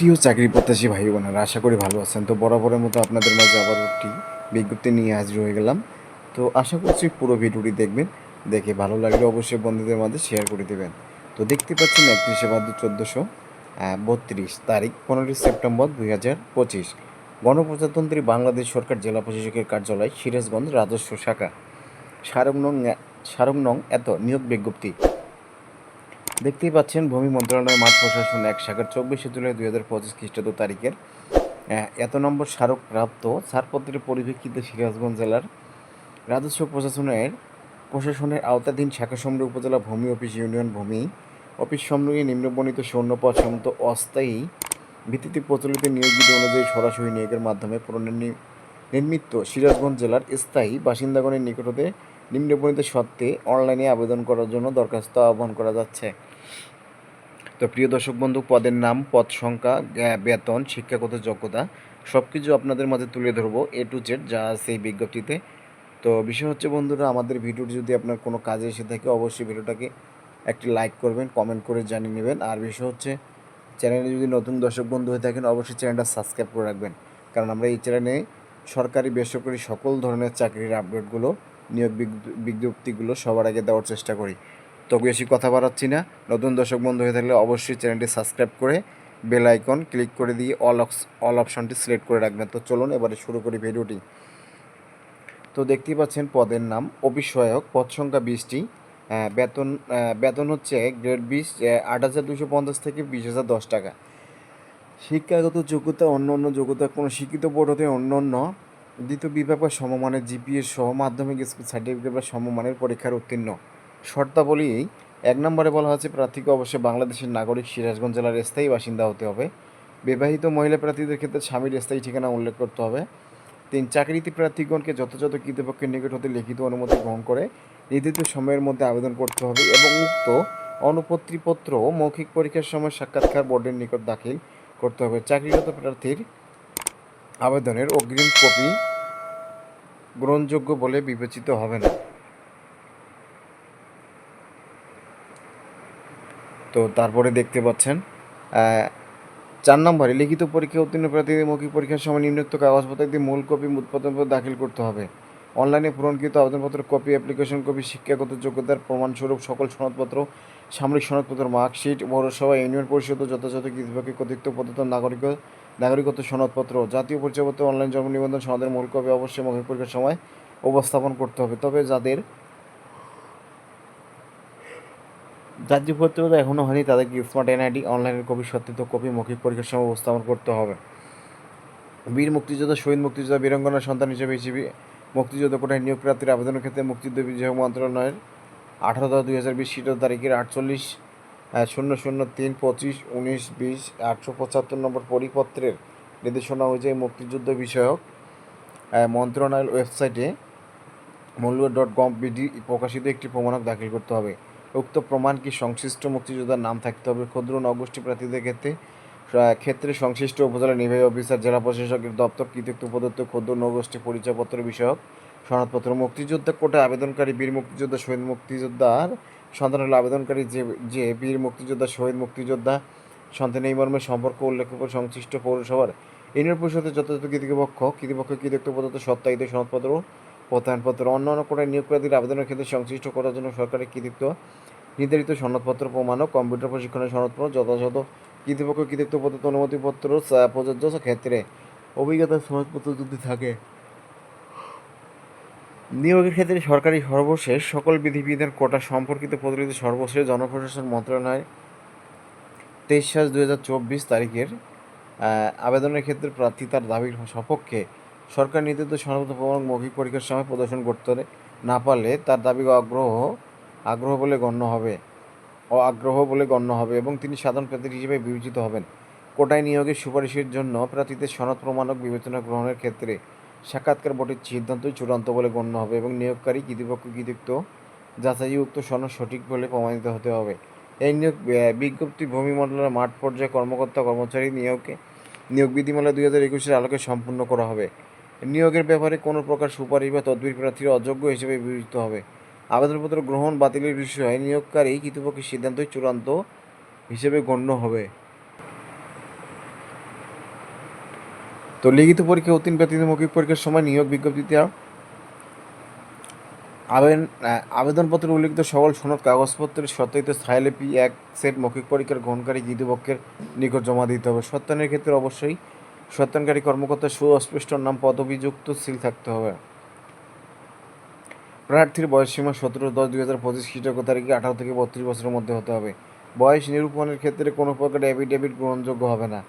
প্রিয় চাকরি প্রত্যাশী ভাই বোনেরা, আশা করি ভালো আছেন। তো বরাবরের মতো আপনাদের মাঝে আবার একটি বিজ্ঞপ্তি নিয়ে হাজির হয়ে গেলাম। তো আশা করছি পুরো ভিডিওটি দেখবেন, দেখে ভালো লাগলে অবশ্যই বন্ধুদের মাঝে শেয়ার করে দেবেন। তো দেখতে পাচ্ছেন একত্রিশে ভাদ্র চোদ্দোশো বত্রিশ তারিখ, পনেরোই সেপ্টেম্বর দুই হাজার পঁচিশ। গণপ্রজাতন্ত্রী বাংলাদেশ সরকার জেলা প্রশাসকের কার্যালয় সিরাজগঞ্জ রাজস্ব শাখা। সারং নং সারং নং এত নিয়োগ বিজ্ঞপ্তি। দেখতেই পাচ্ছেন, ভূমি মন্ত্রণালয়ের মাঠ প্রশাসন এক শাখার চব্বিশে জুলাই দুই হাজার পঁচিশ খ্রিস্টাব্দ তারিখের। এত নম্বর স্মারকপ্রাপ্ত ছাড়পত্রের পরিপ্রেক্ষিতে সিরাজগঞ্জ জেলার রাজস্ব প্রশাসনের প্রশাসনের আওতাধীন শাখা সমৃদ্ধ উপজেলা ভূমি অফিস ইউনিয়ন ভূমি অফিস সমৃদ্ধ নিম্নবর্ণিত শূন্যপদ সমত অস্থায়ী ভিত্তিতে প্রচলিত নিয়োগ বিধি অনুযায়ী সরাসরি নিয়োগের মাধ্যমে পুনর্নি- নির্মিত সিরাজগঞ্জ জেলার স্থায়ী বাসিন্দাগণের নিকট হতে নিম্নবর্ণিত সত্ত্বে অনলাইনে আবেদন করার জন্য দরখাস্ত আহ্বান করা যাচ্ছে। তো প্রিয় দর্শক বন্ধু, পদের নাম, পদ সংখ্যা বেতন, শিক্ষাগত যোগ্যতা সব কিছু আপনাদের মাঝে তুলে ধরবো এ টু জেড যা আছে এই বিজ্ঞপ্তিতে। তো বিষয় হচ্ছে বন্ধুরা, আমাদের ভিডিওটি যদি আপনার কোনো কাজে এসে থাকে, অবশ্যই ভিডিওটাকে একটি লাইক করবেন, কমেন্ট করে জানিয়ে নেবেন। আর বিষয় হচ্ছে, চ্যানেলে যদি নতুন দর্শক বন্ধু হয়ে থাকেন, অবশ্যই চ্যানেলটা সাবস্ক্রাইব করে রাখবেন। কারণ আমরা এই চ্যানেলে সরকারি, বেসরকারি সকল ধরনের চাকরির আপডেটগুলো নিয়োগ বিজ্ঞপ্তিগুলো সবার আগে দেওয়ার চেষ্টা করি। তো বেশি কথা বাড়াচ্ছি না। নতুন দর্শক বন্ধু হয়ে থাকলে অবশ্যই চ্যানেলটি সাবস্ক্রাইব করে বেল আইকন ক্লিক করে দিয়ে অল অল অপশনটি সিলেক্ট করে রাখবেন। তো চলুন এবারে শুরু করি ভিডিওটি। তো দেখতেই পাচ্ছেন পদের নাম অফিস সহায়ক পদ সংখ্যা বিশটি। বেতন বেতন হচ্ছে গ্রেড বিশ আট হাজার দুশো পঞ্চাশ থেকে বিশ হাজার দশ টাকা। শিক্ষাগত যোগ্যতা অন্য অন্য যোগ্যতা, কোনো শিক্ষিত বোর্ড হতে অন্য অন্য দ্বিতীয় বিভাগ বা সমমানের জিপিএ সহ মাধ্যমিক স্কুল সার্টিফিকেট বা সমমানের পরীক্ষার উত্তীর্ণ। শর্তাবলী এক নম্বরে বলা হচ্ছে প্রার্থীকে অবশ্যই বাংলাদেশের নাগরিক সিরাজগঞ্জ জেলার স্থায়ী বাসিন্দা হতে হবে। বিবাহিত মহিলা প্রার্থীদের ক্ষেত্রে স্বামীর স্থায়ী ঠিকানা উল্লেখ করতে হবে। তিন চাকরিতে প্রার্থীগণকে যথাযথ কর্তৃপক্ষের নিকট হতে লিখিত অনুমতি গ্রহণ করে নির্ধারিত সময়ের মধ্যে আবেদন করতে হবে এবং উক্ত অনুপত্রিপত্র মৌখিক পরীক্ষার সময় সাক্ষাৎকার বোর্ডের নিকট দাখিল করতে হবে। চাকরিরত প্রার্থীর আবেদনের অগ্রিম কপি গ্রহণযোগ্য বলে বিবেচিত হবে না। তো তারপরে দেখতে পাচ্ছেন চার নম্বরে, লিখিত পরীক্ষা উত্তীর্ণ প্রার্থীদের মৌখিক পরীক্ষার সময় নিম্নোক্ত কাগজপত্র দিয়ে মূল কপি উৎপাদনপত্র দাখিল করতে হবে। অনলাইনে পূরণকৃত আবেদনপত্র, কপি, অ্যাপ্লিকেশন কপি, শিক্ষাগত যোগ্যতার প্রমাণস্বরূপ সকল সনদপত্র, সামরিক সনদপত্র, মার্কশিট, পৌরসভা, ইউনিয়ন পরিষদ যথাযথ কর্তৃপক্ষের কর্তৃত্ব প্রদত্ত নাগরিক নাগরিকত্ব সনদপত্র জাতীয় পরিচয়পত্র, অনলাইন জন্ম নিবন্ধন সনদের মূল কপি অবশ্যই মৌখিক পরীক্ষার সময় উপস্থাপন করতে হবে। তবে যাদের জাতীয় পত্রিকা এখনও হয়নি, তাদেরকে স্মার্ট এনআইডি, অনলাইনের কপি, সত্যায়িত কপি, মৌখিক পরীক্ষার সময় উপস্থাপন করতে হবে। বীর মুক্তিযোদ্ধা, শহীদ মুক্তিযোদ্ধা বীরঙ্গনার সন্তান হিসেবে হিসেবে মুক্তিযোদ্ধা কোটায় নিয়োগ প্রাপ্তির আবেদনের ক্ষেত্রে মুক্তিযুদ্ধ বিজয় মন্ত্রণালয়ের আঠারো দশ দুই হাজার বিশ তারিখের আটচল্লিশ শূন্য শূন্য তিন পঁচিশ উনিশ বিশ আটশো পঁচাত্তর নম্বর পরিপত্রের নির্দেশনা অনুযায়ী মুক্তিযুদ্ধ বিষয়ক আহ, মন্ত্রণালয়ের ওয়েবসাইটে মূল্য ডট গভ বিডি প্রকাশিত একটি প্রমাণক দাখিল করতে হবে। উক্ত প্রমাণ কি সংশ্লিষ্ট মুক্তিযোদ্ধার নাম থাকতে হবে? ক্ষুদ্র নগোষ্ঠী প্রার্থীদের ক্ষেত্রে ক্ষেত্রে সংশ্লিষ্ট উপজেলা নির্বাহী অফিসার জেলা প্রশাসকের দপ্তর কৃতিত্ব প্রদত্ত ক্ষুদ্র নগোষ্ঠী পরিচয়পত্র বিষয়ক সনদপত্র। মুক্তিযোদ্ধা কোটা আবেদনকারী বীর মুক্তিযোদ্ধা শহীদ মুক্তিযোদ্ধার সন্তান হলে আবেদনকারী যে যে বীর মুক্তিযোদ্ধা, শহীদ মুক্তিযোদ্ধা, সন্তান এই মর্মে সম্পর্ক করে সংশ্লিষ্ট পৌরসভার ইউনিয়ন পরিষদের যথাযথ কৃতিপক্ষ কৃতিপক্ষ কৃতিত্ব প্রদত্ত সত্যায়িত সনদপত্র, প্রত্যয়নপত্র অন্য কোটায় নিয়োগ প্রার্থীর আবেদনের ক্ষেত্রে সংশ্লিষ্ট করার জন্য সরকারের কৃতিত্ব, নির্ধারিত সনদপত্র প্রমাণ কম্পিউটার প্রশিক্ষণের সনদপত্র, যথাযথ কৃতিপক্ষ কৃতিত্ব প্রদত্ত অনুমতিপত্র প্রযোজ্য ক্ষেত্রে অভিজ্ঞতার সনদপত্র যদি থাকে নিয়োগের ক্ষেত্রে সরকারি সর্বশেষ সকল বিধিবিধান কোটা সম্পর্কিত প্রচলিত সর্বশেষ জনপ্রশাসন মন্ত্রণালয় তেইশ সাত দু হাজার চব্বিশ তারিখের আবেদনের ক্ষেত্রে প্রার্থী তার দাবির সপক্ষে সরকার নির্ধারিত সনদ প্রমাণ মৌখিক পরীক্ষার সময় প্রদর্শন করতে না পারলে তার দাবি আগ্রহ আগ্রহ বলে গণ্য হবে ও আগ্রহ বলে গণ্য হবে এবং তিনি সাধারণ প্রার্থী হিসেবে বিবেচিত হবেন। কোটায় নিয়োগের সুপারিশের জন্য প্রার্থীদের সনদ প্রমাণক বিবেচনা গ্রহণের ক্ষেত্রে সাক্ষাৎকার বোর্ডের সিদ্ধান্তই চূড়ান্ত বলে গণ্য হবে এবং নিয়োগকারী কৃতিপক্ষ কৃতিত্ব যাচাই উক্ত সনদ সঠিক বলে প্রমাণিত হতে হবে। এই নিয়োগ বিজ্ঞপ্তি ভূমি মন্ডলের মাঠ পর্যায়ে কর্মকর্তা কর্মচারী নিয়োগকে, নিয়োগ বিধিমালা দুই হাজার একুশের আলোকে সম্পূর্ণ করা হবে। নিয়োগের ব্যাপারে কোনো প্রকার সুপারিশ বা তদবির প্রার্থীর অযোগ্য হিসেবে বিবেচিত হবে। আবেদনপত্র গ্রহণ বাতিলের বিষয়ে নিয়োগকারী কৃতপক্ষের সিদ্ধান্তই চূড়ান্ত হিসেবে গণ্য হবে। তো লিখিত পরীক্ষা উত্তীর্ণ প্রার্থীদের মৌখিক পরীক্ষার সময় নিয়োগ বিজ্ঞপ্তি দেওয়া আবেদন আবেদনপত্রে উল্লিখিত সকল সনদ, কাগজপত্রের সত্যায়িত স্থায়ীলিপি এক সেট মৌখিক পরীক্ষার গ্রহণকারী কৃতপক্ষের নিকট জমা দিতে হবে। সত্যায়নের ক্ষেত্রে অবশ্যই সত্যায়নকারী কর্মকর্তার সুস্পষ্ট নাম, পদবিযুক্ত সিল থাকতে হবে। প্রার্থীর বয়সসীমা সতেরো দশ দুই হাজার পঁচিশ খ্রিস্টাব্দ তারিখে আঠারো থেকে বত্রিশ বছরের মধ্যে হতে হবে। বয়স নিরূপণের ক্ষেত্রে কোনো প্রকার অ্যাফিডেভিট গ্রহণযোগ্য হবে না।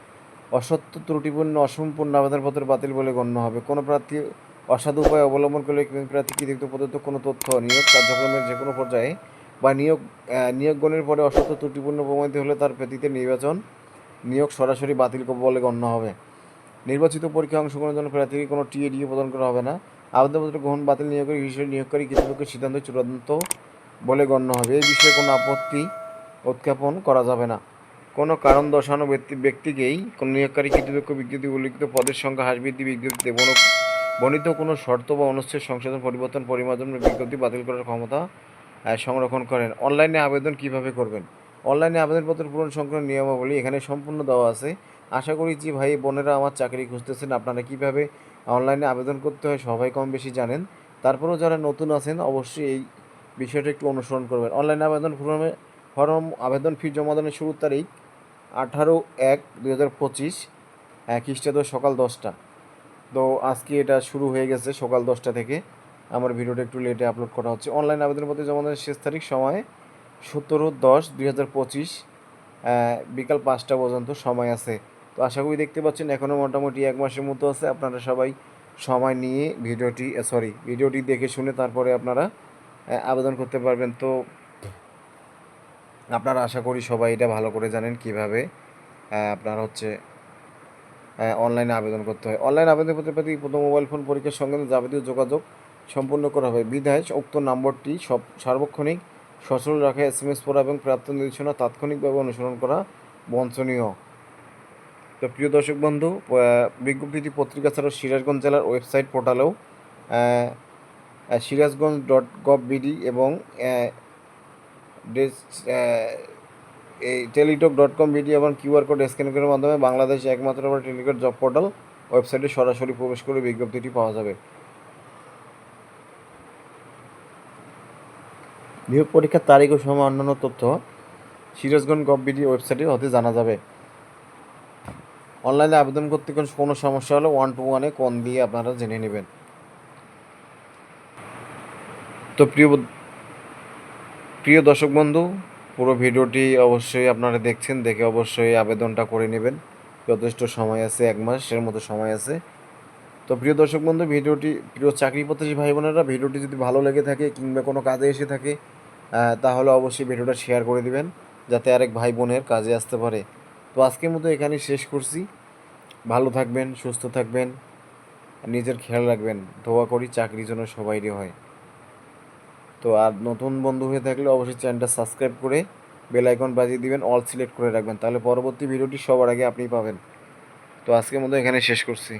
অসত্য ত্রুটিপূর্ণ অসম্পূর্ণ আবেদনপত্র বাতিল বলে গণ্য হবে। কোনো প্রার্থী অসাধু উপায় অবলম্বন করলে কোনো প্রার্থী কৃতিত্ব প্রদত্ত কোনো তথ্য নিয়োগ কার্যক্রমের যে কোনো পর্যায়ে বা নিয়োগ আহ, নিয়োগ গণের পরে অসত্য ত্রুটিপূর্ণ প্রমাণিত হলে তার ব্যতীতে নির্বাচন নিয়োগ সরাসরি বাতিল বলে গণ্য হবে। নির্বাচিত পরীক্ষায় অংশগ্রহণের জন্য প্রার্থীকে কোনো টিএডিও প্রদান করা হবে না। আবেদনপত্র গ্রহণ বাতিল নিয়োগের হিসেবে নিয়োগকারী কৃতপক্ষের সিদ্ধান্ত চূড়ান্ত বলে গণ্য হবে। এই বিষয়ে কোনো আপত্তি উত্থাপন করা যাবে না। কোনো কারণ দর্শানো ব্যক্তি ব্যক্তিকেই কোনো নিয়োগকারী কৃতপক্ষ বিজ্ঞপ্তি উল্লিখিত পদের সংখ্যা হ্রাস বৃদ্ধি বিজ্ঞপ্তিতে বর্ণিত কোনো শর্ত বা অনুচ্ছেদ সংশোধন, পরিবর্তন, পরিমার্জন বিজ্ঞপ্তি বাতিল করার ক্ষমতা সংরক্ষণ করেন। অনলাইনে আবেদন কীভাবে করবেন? অনলাইনে আবেদনপত্র পূরণ সংক্রান্ত নিয়মাবলী এখানে সম্পূর্ণ দেওয়া আছে। আশা করি যে ভাই, বোনেরা আমার চাকরি খুঁজতেছেন, আপনারা কীভাবে অনলাইনে আবেদন করতে হয় সবাই কম বেশি জানেন। তারপরেও যারা নতুন আছেন, অবশ্যই এই বিষয়টা একটু অনুসরণ করবেন। অনলাইনে আবেদন ফর্মে ফর্ম আবেদন ফি জমা দানের শুরুর তারিখ আঠারো এক দুই হাজার পঁচিশ খ্রিস্টাব্দ সকাল দশটা। তো আজকে এটা শুরু হয়ে গেছে সকাল দশটা থেকে। আমার ভিডিওটা একটু লেটে আপলোড করা হচ্ছে। অনলাইন আবেদনপত্রে জমা দেওয়ার শেষ তারিখ সময় সতেরো দশ দুই হাজার পঁচিশ বিকাল পাঁচটা পর্যন্ত সময় আছে। তো আশা করি দেখতে পাচ্ছেন এখনও মোটামুটি এক মাসের মতো আছে। আপনারা সবাই সময় নিয়ে ভিডিওটি সরি ভিডিওটি দেখে শুনে তারপরে আপনারা আবেদন করতে পারবেন। তো আপনারা আশা করি সবাই এটা ভালো করে জানেন কীভাবে আপনার হচ্ছে অনলাইনে আবেদন করতে হয়। অনলাইন আবেদন করতে প্রতি প্রথম মোবাইল ফোন পরীক্ষার সঙ্গে যাবতীয় যোগাযোগ সম্পূর্ণ করা হবে বিধায় উক্ত নম্বরটি সব সার্বক্ষণিক, সচল রাখা এস এম এস পড়া এবং প্রাপ্ত নির্দেশনা তাৎক্ষণিকভাবে অনুসরণ করা বঞ্চনীয়। তো প্রিয় দর্শক বন্ধু বিজ্ঞপ্তিটি পত্রিকা ছাড়াও সিরাজগঞ্জ জেলার ওয়েবসাইট পোর্টালেও সিরাজগঞ্জ ডট গভ বিডি এবং এই টেলিটক ডট কম বিডি এবং কিউআর কোড স্ক্যান করার মাধ্যমে বাংলাদেশ একমাত্র টেলিটক জব পোর্টাল ওয়েবসাইটে সরাসরি প্রবেশ করে বিজ্ঞপ্তিটি পাওয়া যাবে। নিয়োগ পরীক্ষার তারিখ ও সময় অন্যান্য তথ্য সিরাজগঞ্জ গভ বিডি ওয়েবসাইটে হতে জানা যাবে। অনলাইনে আবেদন করতে কোনো সমস্যা হলে ওয়ান টু ওয়ানে কোন দিয়ে আপনারা জেনে নেবেন। তো প্রিয় প্রিয় দর্শক বন্ধু, পুরো ভিডিওটি অবশ্যই আপনারা দেখছেন, দেখে অবশ্যই আবেদনটা করে নেবেন। যথেষ্ট সময় আছে, এক মাসের মতো সময় আছে। তো প্রিয় দর্শক বন্ধু, ভিডিওটি, প্রিয় চাকরি প্রত্যাশী ভাই বোনেরা, ভিডিওটি যদি ভালো লেগে থাকে কিংবা কোনো কাজে এসে থাকে তাহলে অবশ্যই ভিডিওটা শেয়ার করে দিবেন, যাতে আরেক ভাই বোনের কাজে আসতে পারে। তো আজকের মতো এখানেই শেষ করছি। ভালো থাকবেন, সুস্থ থাকবেন, নিজের খেয়াল রাখবেন। দোয়া করি চাকরির জন্য সবাইরই হয়। তো আর নতুন বন্ধু হয়ে থাকলে অবশ্যই চ্যানেলটা সাবস্ক্রাইব করে বেল আইকন বাজিয়ে দিবেন অল সিলেক্ট করে রাখবেন। তাহলে পরবর্তী ভিডিওটি সবার আগে আপনি পাবেন। তো আজকের মতো এখানে শেষ করছি।